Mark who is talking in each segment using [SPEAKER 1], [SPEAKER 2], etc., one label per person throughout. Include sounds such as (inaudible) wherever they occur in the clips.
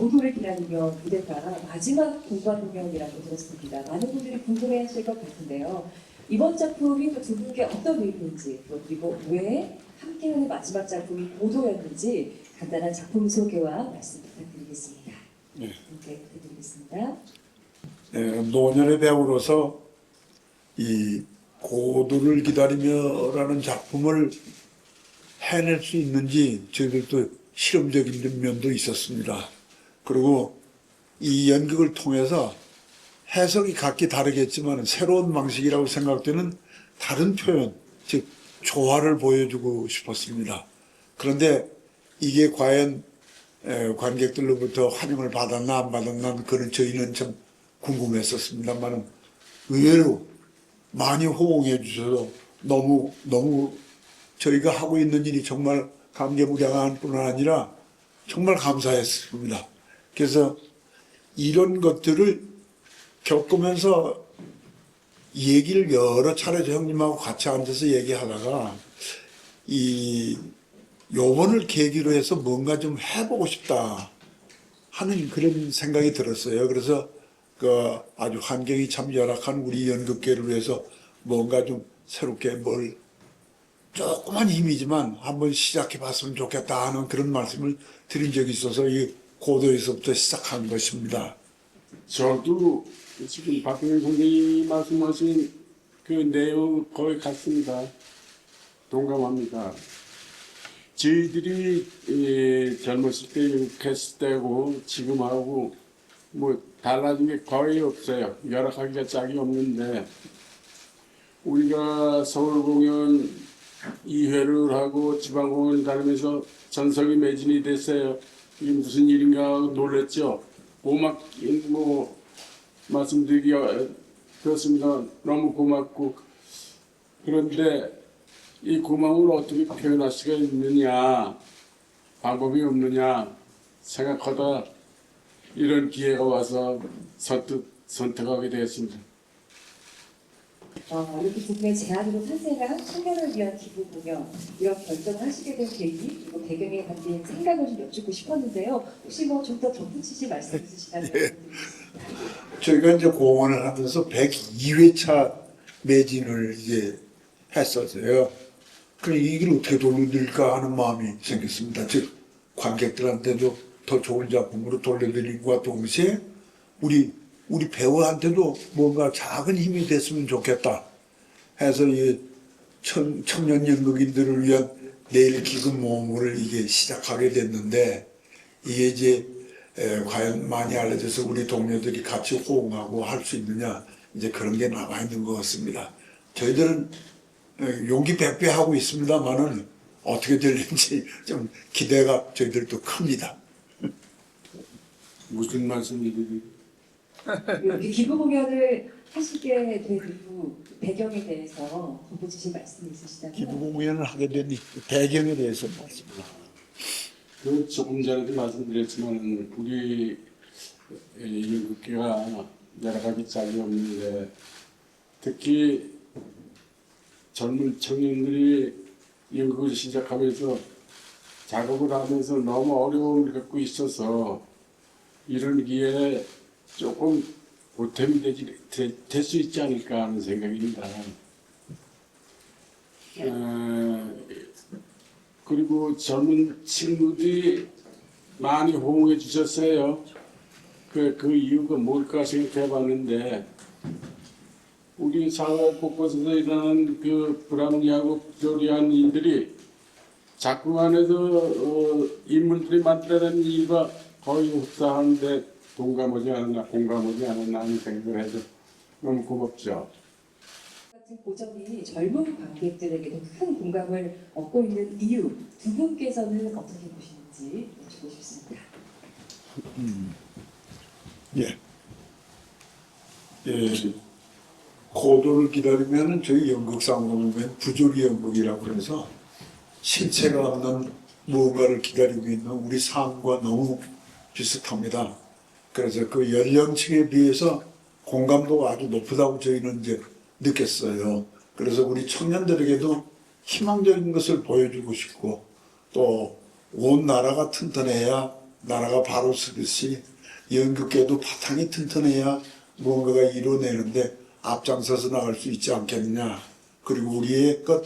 [SPEAKER 1] 고도를 기다리며 무대가 마지막 공방 공연이라고 들었습니다. 많은 분들이 궁금해하실 것 같은데요. 이번 작품이 또 두 분께 어떤 의미인지 또 그리고 왜 함께하는 마지막 작품이 고도였는지 간단한 작품 소개와 말씀 부탁드리겠습니다.
[SPEAKER 2] 네.
[SPEAKER 1] 함께 부탁드리겠습니다.
[SPEAKER 2] 네, 노년의 배우로서 이 고도를 기다리며라는 작품을 해낼 수 있는지 저희들도 실험적인 면도 있었습니다. 그리고 이 연극을 통해서 해석이 각기 다르겠지만 새로운 방식이라고 생각되는 다른 표현, 즉 조화를 보여주고 싶었습니다. 그런데 이게 과연 에, 관객들로부터 환영을 받았나 안 받았나 그는 저희는 참 궁금했었습니다만 의외로 많이 호응해 주셔서 너무 너무 저희가 하고 있는 일이 정말 감개무량한 뿐 아니라 정말 감사했습니다. 그래서 이런 것들을 겪으면서 얘기를 여러 차례 형님하고 같이 앉아서 얘기하다가 이 요번을 계기로 해서 뭔가 좀 해보고 싶다 하는 그런 생각이 들었어요. 그래서 그 아주 환경이 참 열악한 우리 연극계를 위해서 뭔가 좀 새롭게 뭘 조그만 힘이지만 한번 시작해 봤으면 좋겠다 하는 그런 말씀을 드린 적이 있어서 이 고도에서부터 시작한 것입니다.
[SPEAKER 3] 저도 지금 박근혜 선생님이 말씀하신 그 내용 거의 같습니다. 동감합니다. 저희들이 예, 젊었을 때 연극했을 때고 지금하고 뭐 달라진 게 거의 없어요. 열악하기가 짝이 없는데 우리가 서울 공연 2회를 하고 지방 공연 다니면서 전석이 매진이 됐어요. 이게 무슨 일인가 놀랬죠. 고맙 뭐 말씀드리기 어, 그렇습니다. 너무 고맙고 그런데 이 고마움을 어떻게 표현할 수가 있느냐 방법이 없느냐 생각하다 이런 기회가 와서 선뜻 선택하게 되었습니다.
[SPEAKER 1] 어, 이렇게 두 분의 제안으로 탄생한 청년을 위한 기부 공연 이런 결정을 하시게 된 계기 그리고 배경에 담긴 생각을 좀 여쭙고 싶었는데요. 혹시 뭐 좀 더 덧붙이실 말씀 있으시다면 말씀드리겠습니다.
[SPEAKER 2] 저희가 이제 공원을 하면서 102회차 매진을 이제 했었어요. 그래 이걸 어떻게 돌려드릴까 하는 마음이 생겼습니다. 즉 관객들한테도 더 좋은 작품으로 돌려드림과 동시에 우리 우리 배우한테도 뭔가 작은 힘이 됐으면 좋겠다 해서 이 청, 청년 연극인들을 위한 내일 기금 모험을 이게 시작하게 됐는데 이게 이제 에, 과연 많이 알려져서 우리 동료들이 같이 호응하고 할 수 있느냐 이제 그런 게 남아 있는 것 같습니다. 저희들은 에, 용기 백배 하고 있습니다만은 어떻게 될지 (laughs) 좀 기대가 저희들도 큽니다.
[SPEAKER 3] 무슨 말씀이지?
[SPEAKER 1] 이렇게 기부 공연을 하시게 된 이유 배경에 대해서 덧붙이실 말씀이 있으시다면.
[SPEAKER 2] 기부 공연을 하게 된이 배경에 대해서 말씀니다.
[SPEAKER 3] 그 조금 전에도 말씀드렸지만 우리 연극계가 여러 가지 짝이 없는데 특히 젊은 청년들이 연극을 시작하면서 작업을 하면서 너무 어려움을 갖고 있어서 이런 기회에 조금 보탬이 되지 될 수 있지 않을까 하는 생각입니다. 에, 그리고 젊은 친구들이 많이 호응해 주셨어요. 그, 그 이유가 뭘까 생각해 봤는데, 우리 사회 곳곳에서 일어나는 그 불합리하고 부조리한 일들이 작품 안에서 어, 인물들이 만들어낸 이유가 거의 흡사한데 동감하지 않았나, 공감하지 않았나 하는 생각을 해서 너무 고맙죠.
[SPEAKER 1] 같은 고점이 젊은 관객들에게도 큰 공감을 얻고 있는 이유 두 분께서는 어떻게 보시는지 여쭙고 싶습니다.
[SPEAKER 2] 예. 예. 고도를 기다리면은 저희 연극상 보면 부조리 연극이라고 해서 실체가 없는 무언가를 기다리고 있는 우리 삶과 너무 비슷합니다. 그래서 그 연령층에 비해서 공감도가 아주 높다고 저희는 이제 느꼈어요. 그래서 우리 청년들에게도 희망적인 것을 보여주고 싶고 또 온 나라가 튼튼해야 나라가 바로 서듯이 연극계도 바탕이 튼튼해야 무언가가 이뤄내는데 앞장서서 나갈 수 있지 않겠느냐. 그리고 우리의 것,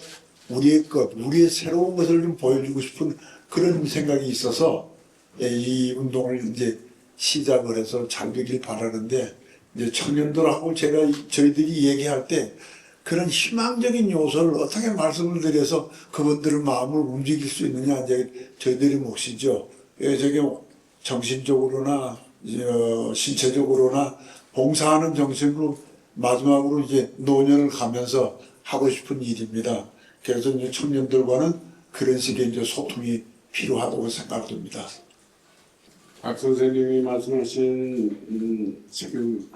[SPEAKER 2] 우리의 것, 우리의 새로운 것을 좀 보여주고 싶은 그런 생각이 있어서 예, 이 운동을 이제 시작을 해서 잘 되길 바라는데 이제 청년들하고 제가 이- 저희들이 얘기할 때 그런 희망적인 요소를 어떻게 말씀을 드려서 그분들의 마음을 움직일 수 있느냐 이제 저희들의 몫이죠. 예, 저게 정신적으로나 어, 신체적으로나 봉사하는 정신으로 마지막으로 이제 노년을 가면서 하고 싶은 일입니다. 그래서 이제 청년들과는 그런 식의 이제 소통이 필요하다고 생각됩니다.
[SPEAKER 3] 박 선생님이 말씀하신 음, 지금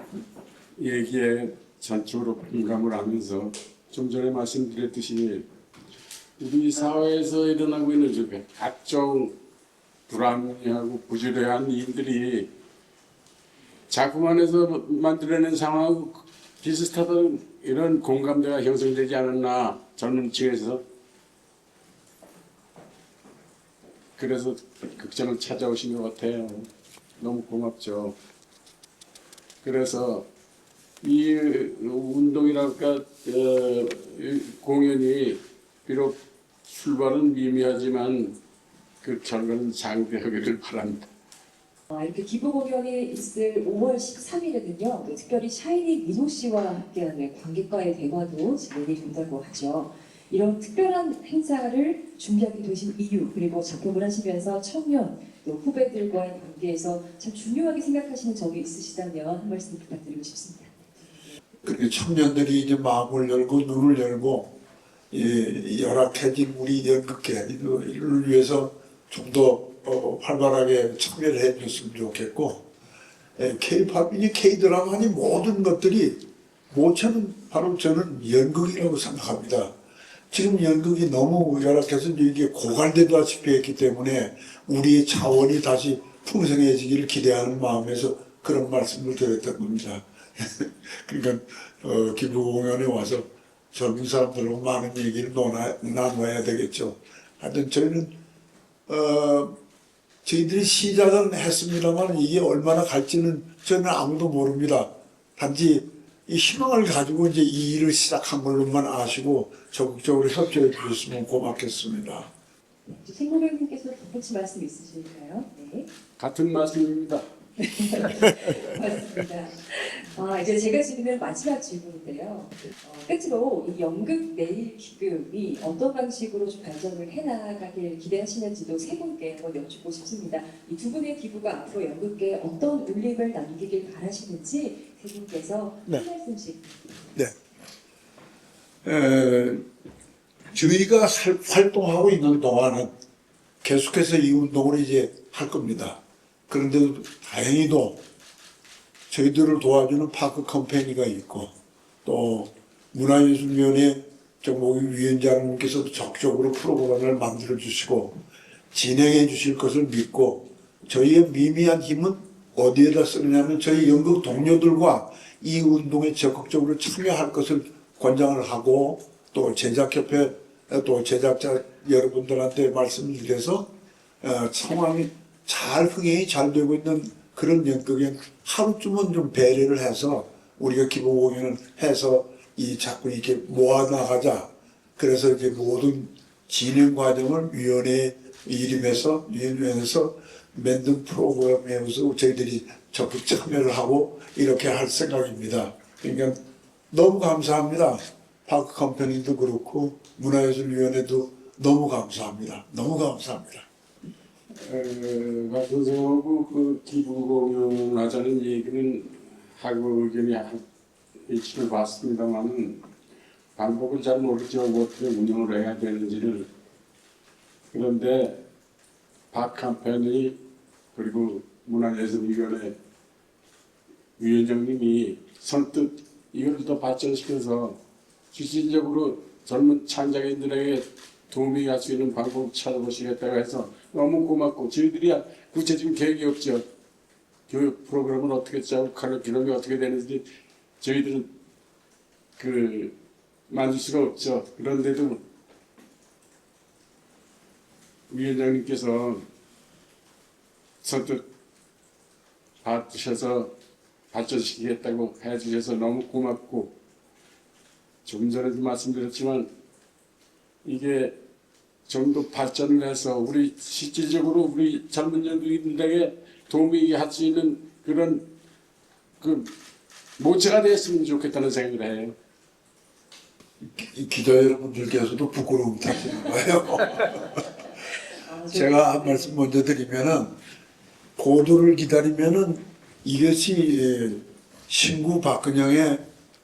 [SPEAKER 3] 얘기에 전적으로 공감을 하면서 좀 전에 말씀드렸듯이 우리 사회에서 일어나고 있는 저 각종 불합리하고 부주의한 일들이 작품 안에서 만들어낸 상황하고 비슷하던 이런 공감대가 형성되지 않았나 젊은 층에서 그래서 극장을 찾아오신 것 같아요. 너무 고맙죠. 그래서 이 운동이랄까 어, 이 공연이 비록 출발은 미미하지만 그 결과는 장대하기를 바랍니다.
[SPEAKER 1] 아, 이렇게 기부 공연이 있을 5월 13일에는요, 특별히 샤이니 민호 씨와 함께하는 관객과의 대화도 진행이 된다고 하죠. 이런 특별한 행사를 준비하게 되신 이유, 그리고 작품을 하시면서 청년, 또 후배들과의 관계에서 참 중요하게 생각하시는 점이 있으시다면 한 말씀 부탁드리고 싶습니다.
[SPEAKER 2] 그렇게 청년들이 이제 마음을 열고 눈을 열고 이 열악해진 우리 연극계를 위해서 좀더 어, 활발하게 참여를 해줬으면 좋겠고 K-팝이니 K-드라마니 모든 것들이 모처는 바로 저는 연극이라고 생각합니다. 지금 연극이 너무 열악해서 이게 고갈되다시피 했기 때문에 우리의 자원이 다시 풍성해지기를 기대하는 마음에서 그런 말씀을 드렸던 겁니다. (laughs) 그러니까 어, 기부 공연에 와서 젊은 사람들하고 많은 얘기를 논하, 나눠야 되겠죠. 하여튼 저희는 어, 저희들이 시작은 했습니다만 이게 얼마나 갈지는 저는 아무도 모릅니다. 단지 이 희망을 가지고 이제 이 일을 시작한 걸로만 아시고 적극적으로 협조해 주셨으면 고맙겠습니다.
[SPEAKER 1] 생고객님께서 덧붙일 말씀 있으실까요? 네.
[SPEAKER 3] 같은 말씀입니다.
[SPEAKER 1] 맞습니다. 아, 이제 제가 드리는 마지막 질문인데요. 어, 끝으로 이 연극 내일 기금이 어떤 방식으로 좀 발전을 해나가길 기대하시는지도 세 분께 한번 여쭙고 싶습니다. 이 두 분의 기부가 앞으로 연극계에 어떤 울림을 남기길 바라시는지 세 분께서
[SPEAKER 2] 네.
[SPEAKER 1] 한 말씀씩
[SPEAKER 2] 에, 저희가 살- 활동하고 있는 동안은 계속해서 이 운동을 이제 할 겁니다. 그런데도 다행히도 저희들을 도와주는 파크 컴퍼니가 있고 또 문화예술위원회 정목희 위원장님께서도 적극적으로 프로그램을 만들어 주시고 진행해 주실 것을 믿고 저희의 미미한 힘은 어디에다 쓰느냐면 저희 연극 동료들과 이 운동에 적극적으로 참여할 것을 권장을 하고 또 제작협회 또 제작자 여러분들한테 말씀을 드려서 어, 상황이 잘 흥행이 잘 되고 있는 그런 연극에 하루쯤은 좀 배려를 해서 우리가 기본 공연을 해서 이 자꾸 이렇게 모아 나가자. 그래서 이제 모든 진행 과정을 위원회 이름에서 위원회에서 만든 프로그램에서 저희들이 적극 참여를 하고 이렇게 할 생각입니다. 그러니까 너무 감사합니다. 파크 컴퍼니도 그렇고 문화예술위원회도 너무 감사합니다. 너무 감사합니다.
[SPEAKER 3] 에, 박 선생하고 그 기부 공연하자는 얘기는 하고 의견이 한- 일치를 봤습니다만은 방법은 잘 모르죠. 뭐 어떻게 운영을 해야 되는지를. 그런데 박 캠페인이 그리고 문화예술위원회 위원장님이 선뜻 이걸 더 발전시켜서 실질적으로 젊은 창작인들에게 도움이 갈 수 있는 방법 찾아보시겠다고 해서 너무 고맙고 저희들이 구체적인 계획이 없죠. 교육 프로그램을 어떻게 짜고 게 어떻게 되는지 저희들은 그 만들 수가 없죠. 그런데도 위원장님께서 선뜻 봐주셔서 발전시키겠다고 해주셔서 너무 고맙고 조금 전에도 말씀드렸지만 이게 좀 더 발전을 해서 우리 실질적으로 우리 젊은 연구인들에게 도움이 할 수 있는 그런 그 모체가 됐으면 좋겠다는 생각을 해요.
[SPEAKER 2] 이 기자 여러분들께서도 부끄러움 타시는 거예요. (laughs)
[SPEAKER 1] 아, 저-
[SPEAKER 2] 제가 한 말씀 먼저 드리면은 고도를 기다리면은 이것이 예, 신구 박근영의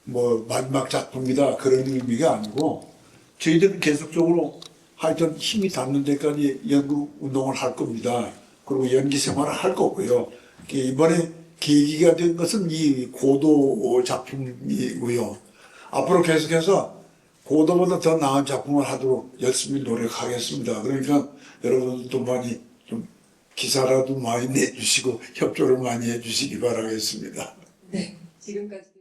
[SPEAKER 2] 뭐 마지막 작품이다 그런 의미가 아니고 저희들은 계속적으로 하여튼 힘이 닿는 데까지 연구 운동을 할 겁니다. 그리고 연기 생활을 할 거고요. 이번에 계기가 된 것은 이 고도 작품이고요. 앞으로 계속해서 고도보다 더 나은 작품을 하도록 열심히 노력하겠습니다. 그러니까 여러분들도 많이 좀 기사라도 많이 내주시고 협조를 많이 해주시기 바라겠습니다.
[SPEAKER 1] 네, 지금까지.